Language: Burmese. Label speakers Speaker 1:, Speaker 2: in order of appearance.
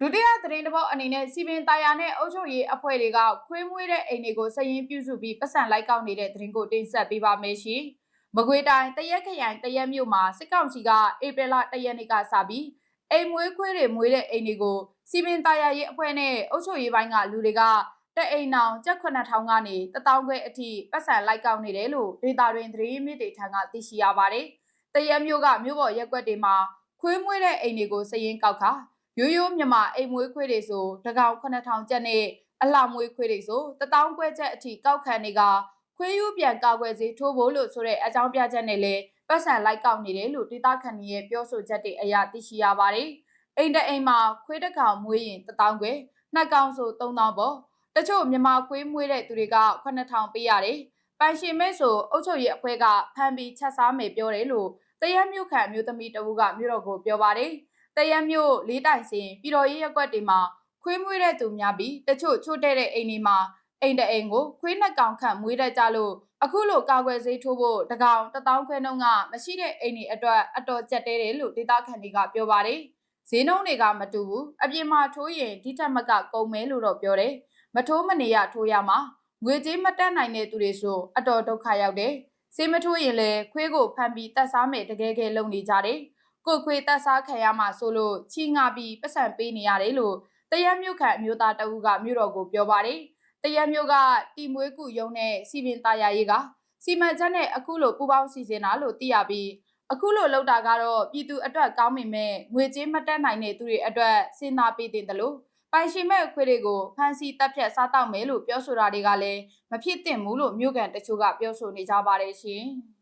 Speaker 1: ဒုတိယသတင်းတစ်ပုဒ်အနေနဲ့စီပင်တာယာနဲ့အုပ်ချုပ်ရေးအဖွဲ့တွေကခွေးမွေးတဲ့အိမ်တွေကိုစရင်ပြုစုပြီးပတ်စံလိုက်ကောက်နေတဲ့သတင်းကိုတင်ဆက်ပေးပါမယ်ရှင်။မကွေတိုင်းတရက်ခရိုင်တရက်မြို့မှာစစ်ကောင်စီကဧပြီလ၁ရက်နေ့ကစပြီးအိမ်မွေးခွေးတွေမွေးတဲ့အိမ်တွေကိုစီပင်တာယာရေးအဖွဲ့နဲ့အုပ်ချုပ်ရေးပိုင်းကလူတွေကတက်အိမ်အောင်ကျပ်9000ကနေ1000ခွဲအထိပတ်စံလိုက်ကောက်နေတယ်လို့ဒေတာတွင်သတင်းမြစ်တွေထံကသိရှိရပါတယ်။တရက်မြို့ကမြို့ပေါ်ရက်ကွက်တွေမှာခွေးမွေးတဲ့အိမ်တွေကိုစရင်ကောက်ခါ ရိုးရိုးမြမအိမ်မွေးခွေးတွေဆိုတကောင်9000ကျပ်နဲ့အလှမွေးခွေးတွေဆို1000ခွဲကျပ်အထိကောက်ခံနေကခွေးယူပြန်ကောက်ွယ်စေထိုးဖို့လို့ဆိုတဲ့အကြောင်းပြချက်နဲ့လည်းပတ်စံလိုက်ကောက်နေတယ်လို့ဒေတာခန်ကြီးရဲ့ပြောဆိုချက်တွေအရသိရှိရပါတယ်။အိမ်တအိမ်မှာခွေးတစ်ကောင်မွေးရင်1000ခွဲနှစ်ကောင်ဆို3000ပေါ့တချို့မြမခွေးမွေးတဲ့သူတွေက9000ပေးရတယ်။ပိုင်ရှင်မဲဆိုအုတ်ချုပ်ရဲ့အဖွဲကဖမ်းပြီးချက်စားမယ်ပြောတယ်လို့တရက်မြို့ခံမျိုးသမီးတဦးကမြို့တော်ကိုပြောပါတယ်။ တရက်မြို့လေးတိုင်စင်ပြည်တော်ရေးရက်ကွက်တွေမှာခွေးမွေးတဲ့သူများပြီးတချို့ချို့တဲ့တဲ့အိမ်တွေမှာအိမ်တအိမ်ကိုခွေးနှစ်ကောင်ခန့်မွေးတတ်ကြလို့အခုလိုကာကွယ်ဆေးထိုးဖို့တကောင်တထောင်ခွဲနှုန်းကမရှိတဲ့အိမ်တွေအတွက်အတော်ကြက်တဲတယ်လို့ဒေတာခန်တွေကပြောပါတယ်ဈေးနှုန်းတွေကမတူဘူးအပြင်မှာထိုးရင်ဒီထက်မကကုန်မဲလို့တော့ပြောတယ်မထိုးမနေရထိုးရမှာငွေကြေးမတက်နိုင်တဲ့သူတွေဆိုအတော်ဒုက္ခရောက်တယ်ဆေးမထိုးရင်လည်းခွေးကိုဖမ်းပြီးတက်စားမယ်တကယ်ကယ်လုံနေကြတယ် ကိုခွေတက်စားခံရမှာဆိုလို့ချီငါပြီးပတ်စံပေးနေရတယ်လို့တရက်မြို့ခံအမျိုးသားတအူးကမြို့တော်ကိုပြောပါတယ်တရက်မြို့ကတီမွေးကူယုံနဲ့စီပင်ตาယာရေးကစီမံချက်နဲ့အခုလိုပူပေါင်းစီစဉ်တာလို့သိရပြီးအခုလိုလောက်တာကတော့ပြည်သူအတွက်ကောင်းမိမဲ့ငွေကြေးမတက်နိုင်တဲ့သူတွေအတွက်စဉ်းစားပေးတင်တယ်လို့ပိုင်ရှင်မဲ့ခွေတွေကိုဖန်စီတက်ဖြတ်စားတောက်မယ်လို့ပြောဆိုတာတွေကလည်းမဖြစ်သင့်ဘူးလို့မြို့ကန်တချို့ကပြောဆိုနေကြပါတယ်ရှင်။